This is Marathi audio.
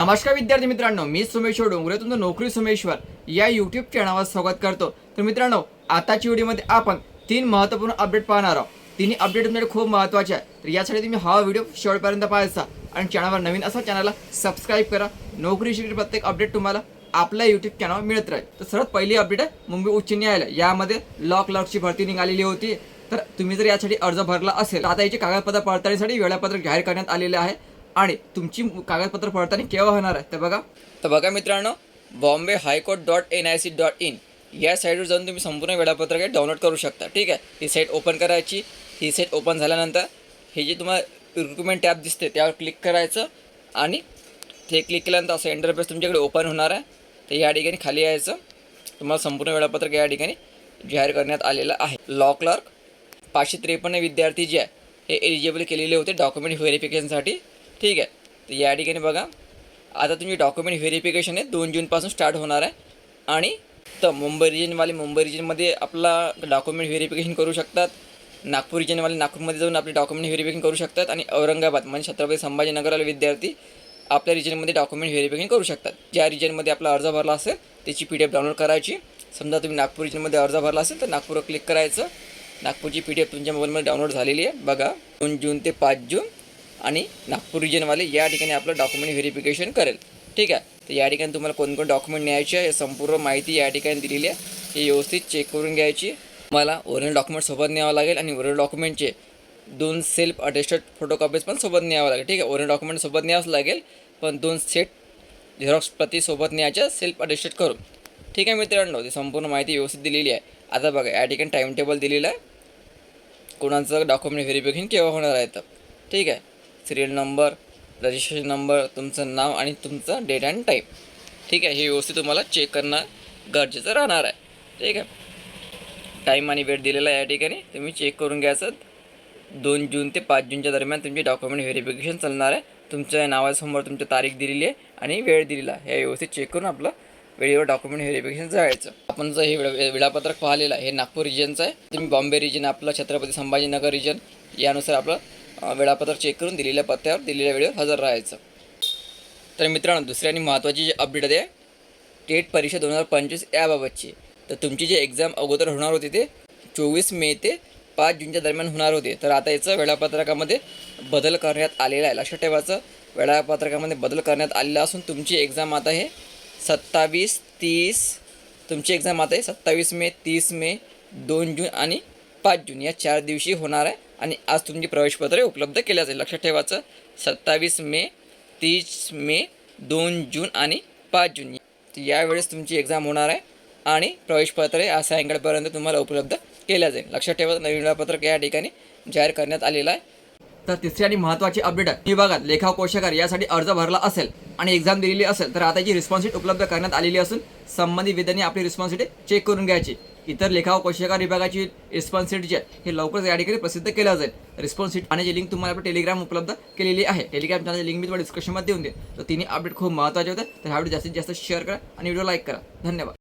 नमस्कार विद्यार्थी मित्रांनो मी सुमेश्वर डोंगरे तुमचं नोकरी सुमेश्वर या युट्यूब चॅनलवर स्वागत करतो. तर मित्रांनो आताच्या व्हिडिओमध्ये आपण तीन महत्त्वपूर्ण अपडेट पाहणार आहोत. तिन्ही अपडेट तुमच्याकडे खूप महत्त्वाचे आहे तर यासाठी तुम्ही हा व्हिडिओ शेवटपर्यंत पाहायचा आणि चॅनलवर नवीन असा चॅनलला सबस्क्राईब करा. नोकरी शिकली प्रत्येक अपडेट तुम्हाला आपल्या यूट्यूब चॅनलवर मिळत राहील. तर सर्वात पहिली अपडेट आहे मुंबई उच्च न्यायालय. यामध्ये लॉ क्लर्कची भरती निघालेली होती. तर तुम्ही जर यासाठी अर्ज भरला असेल आता याची कागदपत्र पडताळणीसाठी वेळापत्रक जाहीर करण्यात आलेले आहे. आणि तुमची कागदपत्र पडताळणी केव्हा होणार आहे? तर बघा. तर बघा मित्रांनो Bombay high court dot N I C dot in या साईटवर जाऊन तुम्ही संपूर्ण वेळापत्रक डाउनलोड करू शकता. ठीक आहे? ही साईट ओपन करायची. ही साईट ओपन झाल्यानंतर हे जे तुम्हाला रिक्रुटमेंट टॅब दिसते त्यावर क्लिक करायचं आणि ते क्लिक केल्यानंतर असं इंटरफेस तुमच्याकडे ओपन होणार आहे. तर या ठिकाणी खाली यायचं. तुम्हाला संपूर्ण वेळापत्रक या ठिकाणी जाहीर करण्यात आलेलं आहे. लॉ क्लर्क पाचशे त्रेपन्न विद्यार्थी जे आहे हे एलिजिबल केलेले होते डॉक्युमेंट व्हेरिफिकेशनसाठी ठीक आहे. तर या ठिकाणी बघा. आता तुमची डॉक्युमेंट व्हेरिफिकेशन आहे. दोन जूनपासून स्टार्ट होणार आहे. आणि तर मुंबई रिजनवाले मुंबई रिजनमध्ये आपला डॉक्युमेंट व्हेरिफिकेशन करू शकतात. नागपूर रिजनवाले नागपूरमध्ये जाऊन आपले डॉक्युमेंट व्हेरिफिकेशन करू शकतात. आणि औरंगाबाद म्हणजे छत्रपती संभाजीनगरवाले विद्यार्थी आपल्या रिजनमध्ये डॉक्युमेंट व्हेरिफिकेशन करू शकतात. ज्या रिजनमध्ये आपला अर्ज भरला असेल त्याची पी डी एफ डाउनलोड करायची. समजा तुम्ही नागपूर रिजनमध्ये अर्ज भरला असेल तर नागपूरवर क्लिक करायचं. नागपूरची पी डी एफ तुमच्या मोबाईलमध्ये डाउनलोड झालेली आहे. बघा दोन जून ते पाच जून. आणि नागपूर रिजनवाले या ठिकाणी आपलं डॉक्युमेंट व्हेरिफिकेशन करेल. ठीक आहे? तर या ठिकाणी तुम्हाला कोणकोण डॉक्युमेंट न्यायचे आहे संपूर्ण माहिती या ठिकाणी दिलेली आहे. ही व्यवस्थित चेक करून घ्यायची. मला ओरिजिनल डॉक्युमेंट सोबत न्यावं लागेल आणि ओरिजिनल डॉक्युमेंटचे दोन सेल्फ अटेस्टेड फोटोकॉपीज पण सोबत न्यावं लागेल. ठीक आहे? ओरिजिनल डॉक्युमेंट सोबत न्यावंच लागेल पण दोन सेट झेरॉक्स प्रति सोबत न्यायच्या सेल्फ अटेस्टेड करून. ठीक आहे मित्रांनो? ती संपूर्ण माहिती व्यवस्थित दिलेली आहे. आता बघा या ठिकाणी टाईम टेबल दिलेलं आहे. कोणाचं डॉक्युमेंट व्हेरिफिकेशन केव्हा होणार आहे तर. ठीक आहे? सिरियल नंबर रजिस्ट्रेशन नंबर तुमचं नाव आणि तुमचं डेट अँड टाईम ठीक आहे हे व्यवस्थित तुम्हाला चेक करणं गरजेचं राहणार आहे. ठीक आहे? टाईम आणि वेळ दिलेला आहे या ठिकाणी. तुम्ही चेक करून घ्यायचं दोन जून ते पाच जूनच्या दरम्यान तुमची डॉक्युमेंट व्हेरिफिकेशन चालणार आहे. तुमच्या नावासमोर तुमची तारीख दिलेली आहे आणि वेळ दिलेला आहे. हे व्यवस्थित चेक करून आपलं वेळेवर डॉक्युमेंट व्हेरिफिकेशन जायचं आपण जर हे वेळ- वेळापत्रक पाहिलेलं आहे हे नागपूर रिजनचं आहे. तुम्ही बॉम्बे रिजन आपलं छत्रपती संभाजीनगर रिजन यानुसार आपलं वेळापत्रक चेक करून दिलेल्या पत्त्यावर दिलेल्या वेळेवर हजर राहायचं. तर मित्रांनो दुसरी आणि महत्त्वाची जी अपडेट आहे टेट परीक्षा दोन हजार पंचवीस याबाबतची. तर तुमची जी एक्झाम अगोदर होणार होती ते चोवीस मे ते पाच जूनच्या दरम्यान होणार होते. तर आता याचं वेळापत्रकामध्ये बदल करण्यात आलेला आहे. लक्षात ठेवायचं वेळापत्रकामध्ये बदल करण्यात आलेला असून तुमची एक्झाम आता हे सत्तावीस तीस तुमची एक्झाम आता आहे सत्तावीस मे तीस मे दोन जून आणि पाच जून या चार दिवशी होणार आहे आणि आज तुमची प्रवेशपत्रे उपलब्ध केल्या जाईल लक्षात ठेवायचं सत्तावीस मे तीस मे दोन जून आणि पाच जून. यावेळेस तुमची एक्झाम होणार आहे आणि प्रवेशपत्रे आज सायंकाळपर्यंत तुम्हाला उपलब्ध केल्या जाईल लक्षात ठेवा नवीन वेळापत्रक या ठिकाणी जाहीर करण्यात आलेलं आहे. तर तिसरी आणि महत्त्वाची अपडेट आहे विभागात लेखा कोशागार यासाठी अर्ज भरला असेल आणि एक्झाम दिलेली असेल तर आता जी रिस्पॉन्सिट उपलब्ध करण्यात आलेली असून संबंधित विद्यार्थी आपली रिस्पॉन्सिटी चेक करून घ्यायची. इतर लेखा व कोशागार विभागाची रिस्पॉन्सिटी जी आहे हे लवकरच या ठिकाणी प्रसिद्ध केलं जाईल. रिस्पॉन्सिट आणि लिंक तुम्हाला आपल्या टेलिग्राम उपलब्ध केलेली आहे टेलिग्राम चॅनलची लिंक मी तुम्हाला डिस्क्रिप्शनमध्ये देऊन देईल तर तिन्ही अपडेट खूप महत्त्वाचे होते. तर हा व्हिडिओ जास्तीत जास्त शेअर करा आणि व्हिडिओ लाईक करा. धन्यवाद.